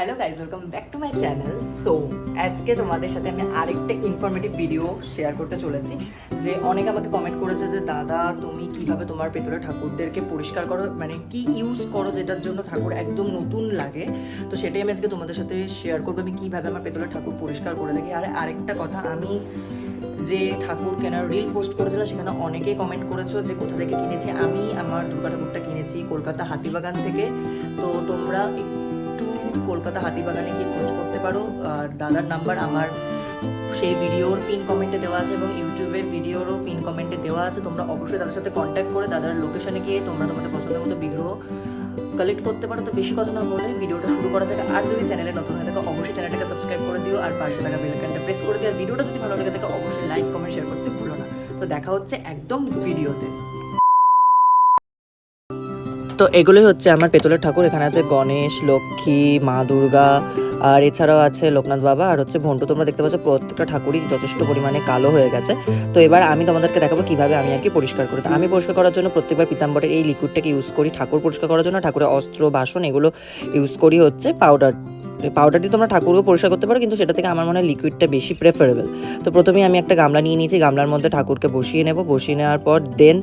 Hello guys welcome back to my channel so আজকে তোমাদের সাথে আমি আরেকটা ইনফরমেটিভ ভিডিও শেয়ার করতে চলেছি, যে অনেকে আমাকে কমেন্ট করেছে যে, দাদা, তুমি কীভাবে তোমার ভেতরে ঠাকুরদেরকে পরিষ্কার করো? মানে কি ইউজ করো যেটার জন্য ঠাকুর একদম নতুন লাগে? তো সেটাই আমি আজকে তোমাদের সাথে শেয়ার করব, আমি কীভাবে আমার ভেতরে ঠাকুর পরিষ্কার করে দেখি আর আরেকটা কথা, আমি যে ঠাকুর কেনার রিল পোস্ট করেছিলাম, সেখানে অনেকেই কমেন্ট করেছ যে, কোথা থেকে কিনেছি? আমি আমার দুর্গা ঠাকুরটা কিনেছি কলকাতা হাতিবাগান থেকে। তো তোমরা কলকাতা হাতিবাগানে গিয়ে খোঁজ করতে পারো। আর দাদার নাম্বার আমার, সেই ভিডিওর পিন কমেন্টে দেওয়া আছে এবং ইউটিউবের ভিডিওরও পিন কমেন্টে দেওয়া আছে। তোমরা অবশ্যই তাদের সাথে কন্ট্যাক্ট করে দাদার লোকেশনে গিয়ে তোমরা তোমাদের পছন্দের মতো বিগ্রহ কালেক্ট করতে পারো। তো বেশি কথা না বলে ভিডিওটা শুরু করা যাক। আর যদি চ্যানেলে নতুন হয়ে থাকে, অবশ্যই চ্যানেলটাকে সাবস্ক্রাইব করে দিও। আর পাশে থাকা বেলকানটা প্রেস করে দিও। আর ভিডিওটা যদি ভালো লেগে থাকে, অবশ্যই লাইক কমেন্ট শেয়ার করতে ভুলো না। তো দেখা হচ্ছে একদম ভিডিওতে। তো এগুলোই হচ্ছে আমার পেতলের ঠাকুর। এখানে আছে গণেশ, লক্ষ্মী, মা দুর্গা, আর এছাড়াও আছে লোকনাথ বাবা, আর হচ্ছে ভন্টু। তোমরা দেখতে পাচ্ছ প্রত্যেকটা ঠাকুরই যথেষ্ট পরিমাণে কালো হয়ে গেছে। তো এবার আমি তোমাদেরকে দেখাবো কীভাবে আমি আর কি পরিষ্কার করি। আমি পরিষ্কার করার জন্য প্রত্যেকবার পিতাম্বরের এই লিকুইডটাকে ইউজ করি। ঠাকুর পরিষ্কার করার জন্য ঠাকুরের অস্ত্র, বাসন এগুলো ইউজ করি হচ্ছে পাউডার পাউডার দিয়ে তোমরা ঠাকুরকে পরিষ্কার করতে পারো, কিন্তু সেটা থেকে আমার মনে হয় লিকুইডটা বেশি প্রেফারেবল তো প্রথমেই আমি একটা গামলা নিয়ে নিয়েছি, গামলার মধ্যে ঠাকুরকে বসিয়ে নেব। বসিয়ে নেওয়ার পর দেন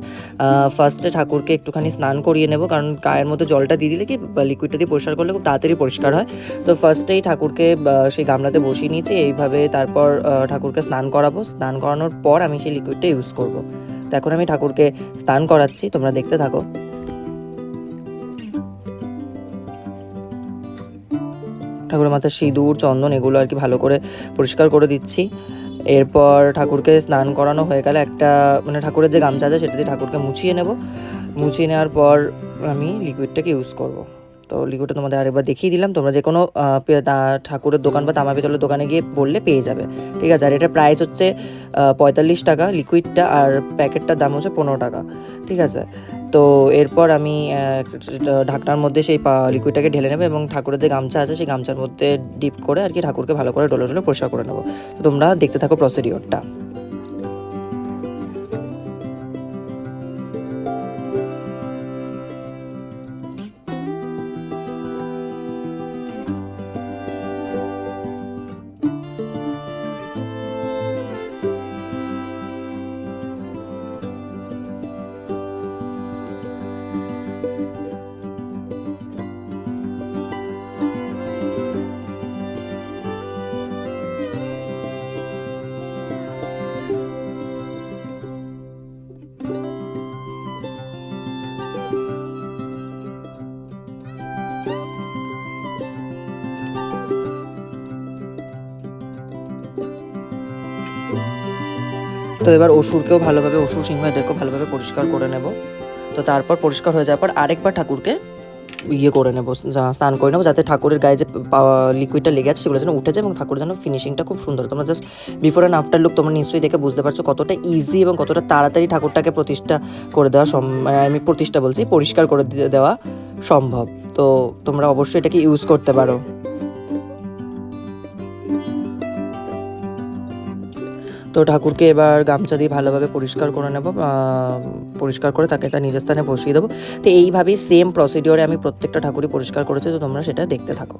ফার্স্টে ঠাকুরকে একটুখানি স্নান করিয়ে নেব, কারণ গায়ের মধ্যে জলটা দিয়ে দিলে কি লিকুইডটা দিয়ে পরিষ্কার করলে খুব তাড়াতাড়ি পরিষ্কার হয়। তো ফার্স্টেই ঠাকুরকে সেই গামলাতে বসিয়ে নিয়েছি, এইভাবে তারপর ঠাকুরকে স্নান করাবো। স্নান করানোর পর আমি সেই লিকুইডটা ইউজ করব। তো এখন আমি ঠাকুরকে স্নান করাচ্ছি, তোমরা দেখতে থাকো। ঠাকুরের মাথার সিঁদুর, চন্দন এগুলো আর কি ভালো করে পরিষ্কার করে দিচ্ছি। এরপর ঠাকুরকে স্নান করানো হয়ে গেলে একটা মানে ঠাকুরের যে গামছা আছে সেটা দিয়ে ঠাকুরকে মুছিয়ে নেব। মুছিয়ে নেওয়ার পর আমি লিকুইডটাকে ইউজ করব। তো লিকুইডটা তোমাদের আরেকবার দেখিয়ে দিলাম। তোমরা যে কোনো ঠাকুরের দোকান বা তামা পিতলের দোকানে গিয়ে বললে পেয়ে যাবে। ঠিক আছে, আর এটার প্রাইস হচ্ছে পঁয়তাল্লিশ টাকা লিকুইডটা আর প্যাকেটটার দাম হচ্ছে পনেরো টাকা। ঠিক আছে, তো এরপর আমি ঢাকনার মধ্যে সেই লিকুইডটাকে ঢেলে নেব এবং ঠাকুরের যে গামছা আছে, সেই গামছার মধ্যে ডিপ করে আর কি ঠাকুরকে ভালো করে ডলে ডলে পরিষ্কার করে নেব। তো তোমরা দেখতে থাকো প্রসিডিওরটা তো এবার অসুরকেও ভালোভাবে, অসুর সিংহ এদেরকেও ভালোভাবে পরিষ্কার করে নেব। তো তারপর পরিষ্কার হয়ে যাওয়ার পর আরেকবার ঠাকুরকে ইয়ে করে নেব স্নান করে নেব, যাতে ঠাকুরের গায়ে যে লিকুইডটা লেগে আছে সেগুলো যেন উঠে যায় এবং ঠাকুর যেন ফিনিশিংটা খুব সুন্দর। তোমরা just before and after look তোমরা নিশ্চয়ই দেখে বুঝতে পারছ কতটা ইজি এবং কতটা তাড়াতাড়ি ঠাকুরটাকে প্রতিষ্ঠা করে দেওয়া মানে আমি প্রতিষ্ঠা বলছি, পরিষ্কার করে দেওয়া সম্ভব। তো তোমরা অবশ্যই এটাকে ইউজ করতে পারো। তো ঠাকুরকে এবার গামছা দিয়ে ভালোভাবে পরিষ্কার করে নেব পরিষ্কার করে তাকে তার নিজের স্থানে বসিয়ে দেবো। তো এইভাবেই সেম প্রসিডিওরে আমি প্রত্যেকটা ঠাকুরই পরিষ্কার করেছি, তো তোমরা সেটা দেখতে থাকো।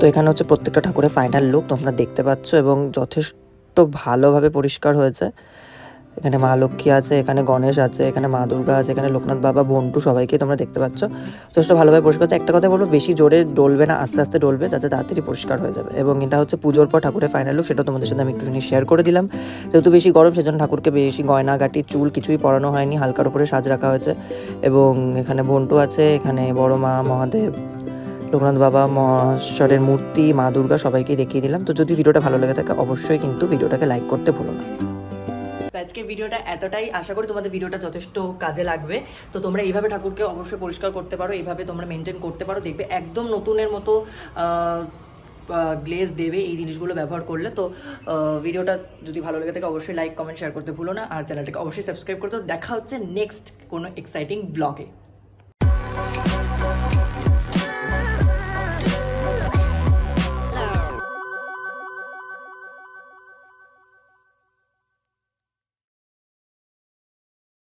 তো এখানে হচ্ছে প্রত্যেকটা ঠাকুরের ফাইনাল লুক তোমরা দেখতে পাচ্ছ এবং যথেষ্ট ভালোভাবে পরিষ্কার হয়েছে। এখানে মা লক্ষ্মী আছে, এখানে গণেশ আছে, এখানে মা দুর্গা আছে, এখানে লোকনাথ বাবা, বন্টু সবাইকে তোমরা দেখতে পাচ্ছ। যথেষ্ট ভালোভাবে পরিষ্কার হচ্ছে একটা কথা বলব, বেশি জোরে ডলবে না, আস্তে আস্তে ডলবে যাতে তাড়াতাড়ি পরিষ্কার হয়ে যাবে। এবং এটা হচ্ছে পুজোর পর ঠাকুরের ফাইনাল লুক সেটা তোমাদের সাথে আমি একটুখানি শেয়ার করে দিলাম। যেহেতু বেশি গরম, সেজন্য ঠাকুরকে বেশি গয়নাগাটি চুল কিছুই পরানো হয়নি, হালকার উপরে সাজ রাখা হয়েছে। এবং এখানে বন্টু আছে, এখানে বড় মা, মহাদেব লোকনাথ বাবা মহেশ্বরের মূর্তি, মা দুর্গা সবাইকে দেখিয়ে দিলাম। তো যদি ভিডিওটা ভালো লেগে থাকে, অবশ্যই কিন্তু ভিডিওটাকে লাইক করতে ভুলো না। আজকে ভিডিওটা এতটাই আশা করি তোমাদের ভিডিওটা যথেষ্ট কাজে লাগবে। তো তোমরা এইভাবে ঠাকুরকে অবশ্যই পরিষ্কার করতে পারো, এইভাবে তোমরা মেনটেন করতে পারো। দেখবে একদম নতুনের মতো গ্লেজ দেবে এই জিনিসগুলো ব্যবহার করলে। তো ভিডিওটা যদি ভালো লেগে থাকে, অবশ্যই লাইক কমেন্ট শেয়ার করতে ভুলো না। আর চ্যানেলটাকে অবশ্যই সাবস্ক্রাইব করতে দেখা হচ্ছে নেক্সট কোনো এক্সাইটিং ব্লগে